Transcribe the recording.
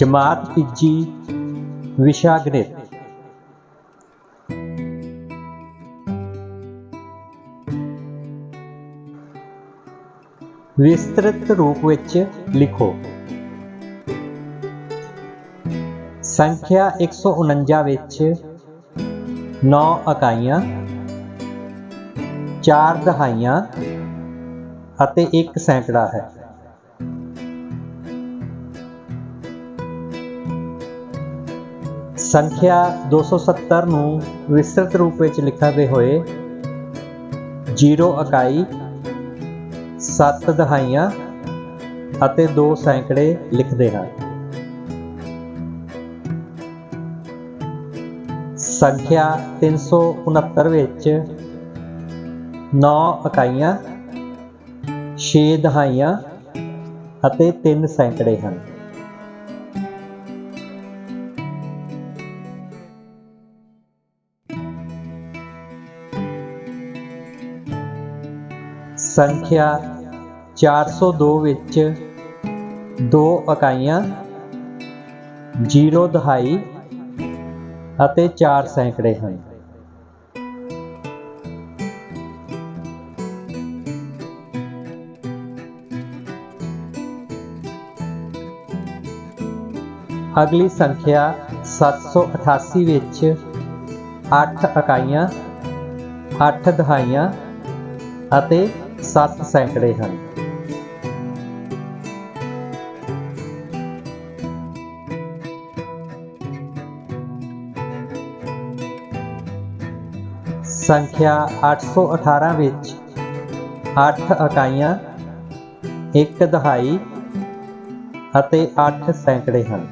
ਜਮਾਤ ਤੀਜੀ ਵਿਸ਼ਾ ਗਣਿਤ ਵਿਸਤ੍ਰਿਤ ਰੂਪ ਵਿੱਚ ਲਿਖੋ। ਸੰਖਿਆ 149 ਵਿੱਚ 9 ਇਕਾਈਆਂ 4 ਦਹਾਈਆਂ ਅਤੇ 1 ਸੈਂਕੜਾ ਹੈ। ਸੰਖਿਆ 270 ਨੂੰ ਵਿਸਤ੍ਰਿਤ ਰੂਪ ਵਿੱਚ ਲਿਖਦੇ ਹੋਏ 0 ਇਕਾਈ 7 ਦਹਾਈਆਂ ਅਤੇ 2 ਸੈਂਕੜੇ ਲਿਖਦੇ ਹਾਂ ਸੰਖਿਆ 369 ਵਿੱਚ 9 ਇਕਾਈਆਂ 6 ਦਹਾਈਆਂ ਅਤੇ 3 ਸੈਂਕੜੇ ਹਨ। ਸੰਖਿਆ 402 ਵਿੱਚ 2 ਇਕਾਈਆਂ 0 ਦਹਾਈ ਅਤੇ 4 ਸੈਂਕੜੇ ਹਨ। ਅਗਲੀ ਸੰਖਿਆ 788 ਵਿੱਚ 8 ਇਕਾਈਆਂ 8 ਦਹਾਈਆਂ ਅਤੇ 7 ਸੈਂਕੜੇ ਹਨ। ਸੰਖਿਆ 818 ਵਿੱਚ 8 ਇਕਾਈਆਂ 1 ਦਹਾਈ ਅਤੇ 8 ਸੈਂਕੜੇ ਹਨ।